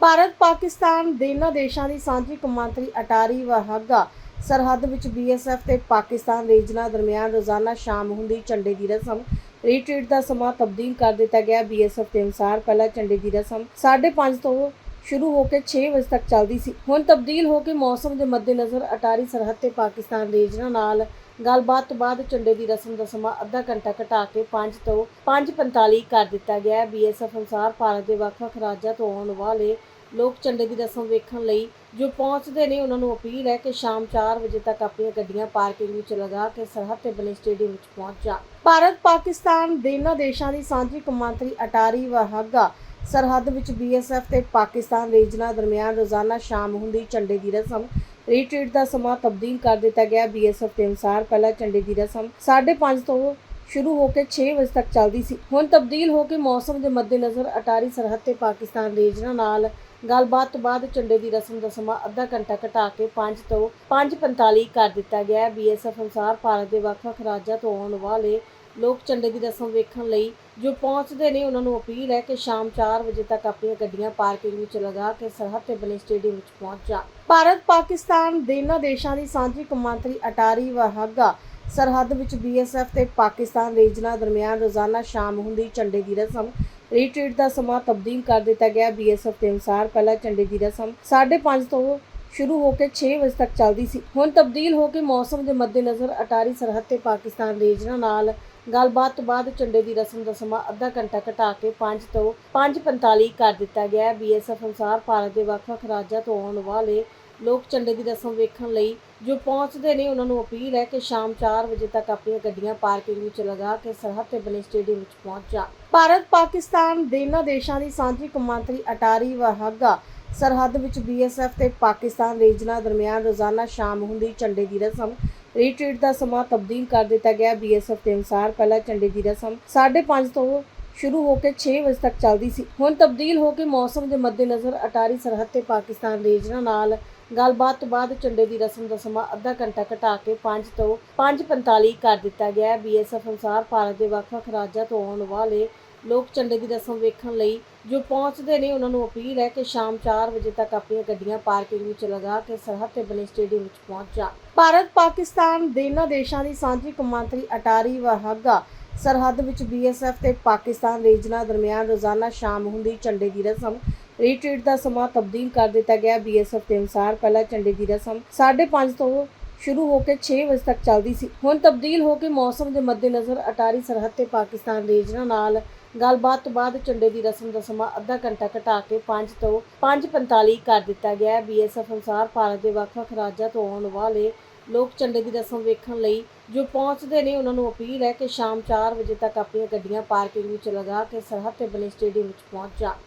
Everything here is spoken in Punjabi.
ਭਾਰਤ, ਪਾਕਿਸਤਾਨ ਦੇਨਾਂ ਦੇਸ਼ਾਂ ਦੀ ਸਾਂਝੀ ਕੌਮਾਂਤਰੀ ਅਟਾਰੀ ਵਾਹਗਾ ਸਰਹੱਦ ਵਿੱਚ ਬੀਐਸਐਫ ਤੇ ਪਾਕਿਸਤਾਨ ਰੀਜਨਾਂ ਦਰਮਿਆਨ ਰੋਜ਼ਾਨਾ ਸ਼ਾਮ ਹੁੰਦੀ ਝੰਡੇ ਦੀ ਰਸਮ ਰੀਟਰੀਟ ਦਾ ਸਮਾਂ ਤਬਦੀਲ ਕਰ ਦਿੱਤਾ ਗਿਆ। ਬੀਐਸਐਫ ਦੇ ਅਨੁਸਾਰ ਪਹਿਲਾਂ ਝੰਡੇ ਦੀ ਰਸਮ 5:30 ਤੋਂ ਸ਼ੁਰੂ ਹੋ ਕੇ 6 ਵਜੇ ਤੱਕ ਚੱਲਦੀ ਸੀ। ਹੁਣ ਤਬਦੀਲ ਹੋ ਕੇ ਮੌਸਮ ਦੇ ਮੱਦੇਨਜ਼ਰ ਅਟਾਰੀ ਸਰਹੱਦ ਤੇ ਪਾਕਿਸਤਾਨ ਰੀਜਨਾਂ ਨਾਲ ਗੱਲਬਾਤ ਤੋਂ ਬਾਅਦ ਝੰਡੇ ਦੀ ਰਸਮ ਦਾ ਸਮਾਂ ਅੱਧਾ ਘੰਟਾ ਘਟਾ ਕੇ 5 ਤੋਂ 5:45 ਕਰ ਦਿੱਤਾ ਗਿਆ ਹੈ। ਬੀਐਸਐਫ ਅਨੁਸਾਰ ਭਾਰਤ ਦੇ ਵੱਖ-ਵੱਖ ਰਾਜਾਂ ਤੋਂ ਆਉਣ ਵਾਲੇ ਲੋਕ ਝੰਡੇ ਦੀ ਰਸਮ ਵੇਖਣ ਲਈ ਜੋ ਪਹੁੰਚਦੇ ਨੇ, ਉਹਨਾਂ ਨੂੰ ਅਪੀਲ ਹੈ ਕਿ ਸ਼ਾਮ 4 ਵਜੇ ਤੱਕ ਆਪਣੀਆਂ ਗੱਡੀਆਂ ਪਾਰਕਿੰਗ ਵਿੱਚ ਲਗਾ ਕੇ ਸਰਹੱਦ ਤੇ ਬਣੇ ਸਟੇਡੀਅਮ ਵਿੱਚ ਪਹੁੰਚ। ਜਾਣ ਭਾਰਤ ਪਾਕਿਸਤਾਨ ਦੇਨਾਂ ਦੇਸ਼ਾਂ ਦੀ ਸਾਂਝੀ ਕੌਮਾਂਤਰੀ ਅਟਾਰੀ ਵਾਹਗਾ ਸਰਹੱਦ ਵਿੱਚ ਬੀਐਸਐਫ ਤੇ ਪਾਕਿਸਤਾਨ ਰੇਂਜਰਾਂ ਦਰਮਿਆਨ ਰੋਜ਼ਾਨਾ ਸ਼ਾਮ ਹੁੰਦੀ ਝੰਡੇ ਦੀ ਰਸਮ ਰੀਟਰੀਟ ਦਾ ਸਮਾਂ ਤਬਦੀਲ ਕਰ ਦਿੱਤਾ ਗਿਆ ਬੀਐਸਐਫ ਦੇ ਅਨੁਸਾਰ। ਪਹਿਲਾਂ ਝੰਡੇ ਦੀ ਰਸਮ 5:30 ਤੋਂ ਸ਼ੁਰੂ ਹੋ ਕੇ 6 ਵਜੇ ਤੱਕ ਚੱਲਦੀ ਸੀ। ਹੁਣ ਤਬਦੀਲ ਹੋ ਕੇ ਮੌਸਮ ਦੇ ਮੱਦੇਨਜ਼ਰ ਅਟਾਰੀ ਸਰਹੱਦ ਤੇ ਪਾਕਿਸਤਾਨ ਰੇਂਜਰਾਂ ਨਾਲ ਗੱਲਬਾਤ ਤੋਂ ਬਾਅਦ ਝੰਡੇ ਦੀ ਰਸਮ ਦਾ ਸਮਾਂ ਅੱਧਾ ਘੰਟਾ ਘਟਾ ਕੇ 5 ਤੋਂ 5:45 ਕਰ ਦਿੱਤਾ ਗਿਆ। ਹੈ ਬੀਐਸਐਫ ਅਨੁਸਾਰ ਭਾਰਤ ਦੇ ਵੱਖ-ਵੱਖ ਰਾਜਾਂ ਤੋਂ ਆਉਣ ਵਾਲੇ ਲੋਕ ਝੰਡੇ ਦੀ ਰਸਮ ਵੇਖਣ ਲਈ ਜੋ ਪਹੁੰਚਦੇ ਨੇ, ਉਹਨਾਂ ਨੂੰ ਅਪੀਲ ਹੈ ਕਿ ਸ਼ਾਮ 4 ਵਜੇ ਤੱਕ ਆਪਣੀਆਂ ਗੱਡੀਆਂ ਪਾਰਕਿੰਗ ਵਿੱਚ ਲਗਾ ਕੇ ਸਰਹੱਦ ਤੇ ਬਣੇ ਸਟੇਡੀਅਮ ਵਿੱਚ ਪਹੁੰਚ ਜਾਣ। ਭਾਰਤ, ਪਾਕਿਸਤਾਨ, ਦੇਨਾਂ ਦੇਸ਼ਾਂ ਦੀ ਸਾਂਝੀ ਕੌਮਾਂਤਰੀ ਅਟਾਰੀ ਵਾਹਗਾ ਸਰਹੱਦ ਵਿੱਚ ਬੀਐਸਐਫ ਤੇ ਪਾਕਿਸਤਾਨ ਰੀਜਨਾਂ ਦਰਮਿਆਨ ਰੋਜ਼ਾਨਾ ਸ਼ਾਮ ਹੁੰਦੀ ਝੰਡੇ ਦੀ ਰਸਮ ਰੀਟਰੀਟ ਦਾ ਸਮਾਂ ਤਬਦੀਲ ਕਰ ਦਿੱਤਾ ਗਿਆ। ਬੀਐਸਐਫ ਦੇ ਅਨੁਸਾਰ ਪਹਿਲਾਂ ਝੰਡੇ ਦੀ ਰਸਮ 5:30 ਤੋਂ ਸ਼ੁਰੂ ਹੋ ਕੇ 6 ਵਜੇ ਤੱਕ ਚੱਲਦੀ ਸੀ। ਹੁਣ ਤਬਦੀਲ ਹੋ ਕੇ ਮੌਸਮ ਦੇ ਮੱਦੇਨਜ਼ਰ ਅਟਾਰੀ ਸਰਹੱਦ ਤੇ ਪਾਕਿਸਤਾਨ ਰੀਜਨਾਂ ਨਾਲ ਗੱਲਬਾਤ ਤੋਂ ਬਾਅਦ ਝੰਡੇ ਦੀ ਰਸਮ ਦਾ ਸਮਾਂ ਅੱਧਾ ਘੰਟਾ ਘਟਾ ਕੇ 5 ਤੋਂ 5:45 ਕਰ ਦਿੱਤਾ ਗਿਆ ਹੈ। ਬੀਐਸਐਫ ਅਨੁਸਾਰ ਭਾਰਤ ਦੇ ਵੱਖ-ਵੱਖ ਰਾਜਾਂ ਤੋਂ ਆਉਣ ਵਾਲੇ ਲੋਕ ਝੰਡੇ ਦੀ ਰਸਮ ਵੇਖਣ ਲਈ ਜੋ ਪਹੁੰਚਦੇ ਨੇ, ਉਹਨਾਂ ਨੂੰ ਅਪੀਲ ਹੈ ਕਿ ਸ਼ਾਮ 4 ਵਜੇ ਤੱਕ ਆਪਣੀਆਂ ਗੱਡੀਆਂ ਪਾਰਕਿੰਗ ਵਿੱਚ ਲਗਾ ਕੇ ਸਰਹੱਦ ਤੇ ਬਣੇ ਸਟੇਡੀਅਮ ਵਿੱਚ ਪਹੁੰਚ। ਜਾ ਭਾਰਤ ਪਾਕਿਸਤਾਨ ਦੇਨਾਂ ਦੇਸ਼ਾਂ ਦੀ ਸਾਂਝੀ ਕੌਮਾਂਤਰੀ ਅਟਾਰੀ ਵਾਹਗਾ ਸਰਹੱਦ ਵਿੱਚ ਬੀਐਸਐਫ ਤੇ ਪਾਕਿਸਤਾਨ ਰੀਜਨਾਂ ਦਰਮਿਆਨ ਰੋਜ਼ਾਨਾ ਸ਼ਾਮ ਹੁੰਦੀ ਝੰਡੇ ਦੀ ਰਸਮ ਰੀਟਰੀਟ ਦਾ ਸਮਾਂ ਤਬਦੀਲ ਕਰ ਦਿੱਤਾ ਗਿਆ। ਬੀਐਸਐਫ ਦੇ ਅਨੁਸਾਰ ਪਹਿਲਾਂ ਝੰਡੇ ਦੀ ਰਸਮ 5:30 ਤੋਂ ਸ਼ੁਰੂ ਹੋ ਕੇ 6 ਵਜੇ ਤੱਕ ਚੱਲਦੀ ਸੀ। ਹੁਣ ਤਬਦੀਲ ਹੋ ਕੇ ਮੌਸਮ ਦੇ ਮੱਦੇਨਜ਼ਰ ਅਟਾਰੀ ਸਰਹੱਦ ਤੇ ਪਾਕਿਸਤਾਨ ਰੀਜਨਾਂ ਨਾਲ ਗੱਲਬਾਤ ਤੋਂ ਬਾਅਦ ਝੰਡੇ ਦੀ ਰਸਮ ਦਾ ਸਮਾਂ ਅੱਧਾ ਘੰਟਾ ਘਟਾ ਕੇ 5 ਤੋਂ 5:45 ਕਰ ਦਿੱਤਾ ਗਿਆ। ਹੈ ਬੀਐਸਐਫ ਅਨੁਸਾਰ ਭਾਰਤ ਦੇ ਵੱਖ-ਵੱਖ ਰਾਜਾਂ ਤੋਂ ਆਉਣ ਵਾਲੇ ਲੋਕ ਝੰਡੇ ਦੀ ਰਸਮ ਵੇਖਣ ਲਈ ਜੋ ਪਹੁੰਚਦੇ ਨੇ, ਉਹਨਾਂ ਨੂੰ ਅਪੀਲ ਹੈ ਕਿ ਸ਼ਾਮ 4 ਵਜੇ ਤੱਕ ਆਪਣੀਆਂ ਗੱਡੀਆਂ ਪਾਰਕਿੰਗ ਵਿੱਚ ਲਗਾ ਕੇ ਸਰਹੱਦ ਤੇ ਬਣੇ ਸਟੇਡੀਅਮ ਵਿੱਚ ਪਹੁੰਚ ਜਾਣ। ਭਾਰਤ, ਪਾਕਿਸਤਾਨ, ਦੇਨਾਂ ਦੇਸ਼ਾਂ ਦੀ ਸਾਂਝੀ ਕੌਮਾਂਤਰੀ ਅਟਾਰੀ ਵਾਹਗਾ ਸਰਹੱਦ ਵਿੱਚ ਬੀਐਸਐਫ ਤੇ ਪਾਕਿਸਤਾਨ ਰੀਜਨਾਂ ਦਰਮਿਆਨ ਰੋਜ਼ਾਨਾ ਸ਼ਾਮ ਹੁੰਦੀ ਝੰਡੇ ਦੀ ਰਸਮ ਰੀਟਰੀਟ ਦਾ ਸਮਾਂ ਤਬਦੀਲ ਕਰ ਦਿੱਤਾ ਗਿਆ। ਬੀਐਸਐਫ ਦੇ ਅਨੁਸਾਰ ਪਹਿਲਾਂ ਝੰਡੇ ਦੀ ਰਸਮ 5:30 ਤੋਂ ਸ਼ੁਰੂ ਹੋ ਕੇ 6 ਵਜੇ ਤੱਕ ਚੱਲਦੀ ਸੀ। ਹੁਣ ਤਬਦੀਲ ਹੋ ਕੇ ਮੌਸਮ ਦੇ ਮੱਦੇਨਜ਼ਰ ਅਟਾਰੀ ਸਰਹੱਦ ਤੇ ਪਾਕਿਸਤਾਨ ਰੀਜਨਾਂ ਨਾਲ ਗੱਲਬਾਤ ਤੋਂ ਬਾਅਦ ਝੰਡੇ ਦੀ ਰਸਮ ਦਾ ਸਮਾਂ ਅੱਧਾ ਘੰਟਾ ਘਟਾ ਕੇ 5 ਤੋਂ 5:45 ਕਰ ਦਿੱਤਾ ਗਿਆ ਹੈ। ਬੀਐਸਐਫ ਅਨੁਸਾਰ ਭਾਰਤ ਦੇ ਵੱਖ-ਵੱਖ ਰਾਜਾਂ ਤੋਂ ਆਉਣ ਵਾਲੇ ਲੋਕ ਝੰਡੇ ਦੀ ਰਸਮ ਵੇਖਣ ਲਈ ਜੋ ਪਹੁੰਚਦੇ ਨੇ, ਉਹਨਾਂ ਨੂੰ ਅਪੀਲ ਹੈ ਕਿ ਸ਼ਾਮ 4 ਵਜੇ ਤੱਕ ਆਪਣੀਆਂ ਗੱਡੀਆਂ ਪਾਰਕਿੰਗ ਵਿੱਚ ਲਗਾ ਕੇ ਸਰਹੱਦ ਤੇ ਬਣੇ ਸਟੇਡੀਅਮ ਵਿੱਚ ਪਹੁੰਚ। ਜਾਣ